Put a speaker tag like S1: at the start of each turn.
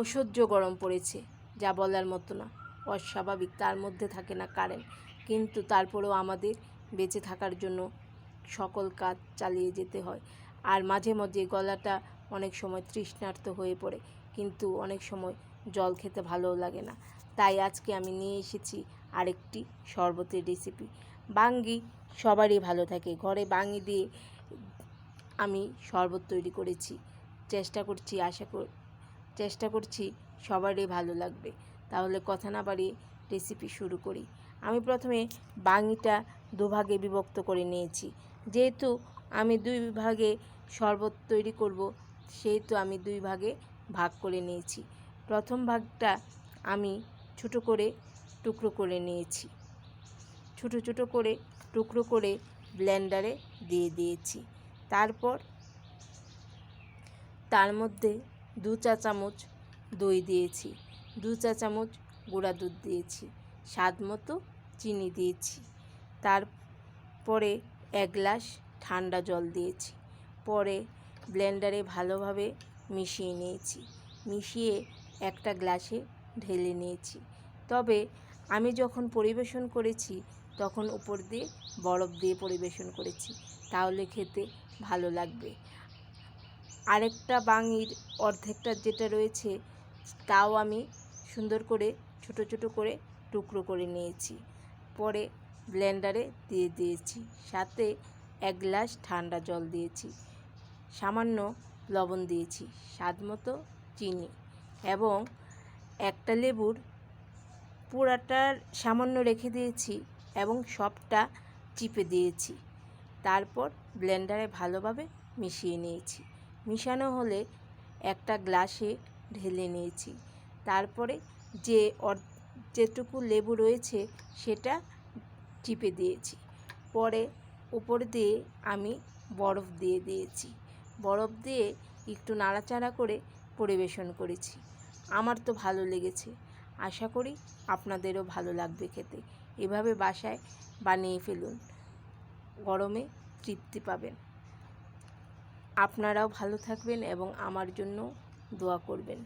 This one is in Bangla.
S1: অসহ্য গরম পড়েছে, যা বলার মতো না। অস্বাভাবিক, তার মধ্যে থাকে না কারেন্ট। কিন্তু তারপরেও আমাদের বেঁচে থাকার জন্য সকল কাজ চালিয়ে যেতে হয়। আর মাঝে মাঝে গলাটা অনেক সময় তৃষ্ণার্ত হয়ে পড়ে, কিন্তু অনেক সময় জল খেতে ভালোও লাগে না। তাই আজকে আমি নিয়ে এসেছি আরেকটি শরবতের রেসিপি বাঙ্গি সবারই ভালো থাকে। ঘরে বাঙ্গি দিয়ে আমি শরবত তৈরি করেছি। চেষ্টা করছি, আশা কর চেষ্টা করছি সবারই ভালো লাগবে। তাহলে কথা না বাড়িয়ে রেসিপি শুরু করি। আমি প্রথমে বাঙিটা দুভাগে বিভক্ত করে নিয়েছি। যেহেতু আমি দুই ভাগে শরবত তৈরি করব, সেহেতু আমি দুই ভাগে ভাগ করে নিয়েছি। প্রথম ভাগটা আমি ছোটো করে টুকরো করে নিয়েছি। ছোটো ছোটো করে টুকরো করে ব্লেন্ডারে দিয়ে দিয়েছি। তারপর তার মধ্যে দু চা চামচ দই দিয়েছি, দু চা চামচ গুঁড়া দুধ দিয়েছি, স্বাদ মতো চিনি দিয়েছি। তারপরে এক গ্লাস ঠান্ডা জল দিয়েছি। পরে ব্লেন্ডারে ভালোভাবে মিশিয়ে নিয়েছি। মিশিয়ে একটা গ্লাসে ঢেলে নিয়েছি। তবে আমি যখন পরিবেশন করেছি, তখন উপর দিয়ে বরফ দিয়ে পরিবেশন করেছি। তাহলে খেতে ভালো লাগবে। আরেকটা বাঙির অর্ধেকটা যেটা রয়েছে, তাও আমি সুন্দর করে, ছোট ছোট করে টুকরো করে নিয়েছি। পরে ব্লেন্ডারে দিয়ে দিয়েছি। সাথে এক গ্লাস ঠান্ডা জল দিয়েছি। সামান্য লবণ দিয়েছি। স্বাদ মতো চিনি। এবং একটা লেবুর পুরাটার সামান্য রেখে দিয়েছি এবং সবটা চিপে দিয়েছি। তারপর ব্লেন্ডারে ভালোভাবে মিশিয়ে নিয়েছি। মিশানো হলে একটা গ্লাসে ঢেলে নিয়েছি। তারপরে যে যেটুকু লেবু রয়েছে সেটা চিপে দিয়েছি। পরে উপর দিয়ে আমি বরফ দিয়ে দিয়েছি। বরফ দিয়ে একটু নাড়াচাড়া করে পরিবেশন করেছি। আমার তো ভালো লেগেছে। আশা করি আপনাদেরও ভালো লাগবে খেতে। এভাবে বাসায় বানিয়ে ফেলুন। গরমে তৃপ্তি পাবেন। আপনারাও ভালো থাকবেন এবং আমার জন্য দোয়া করবেন।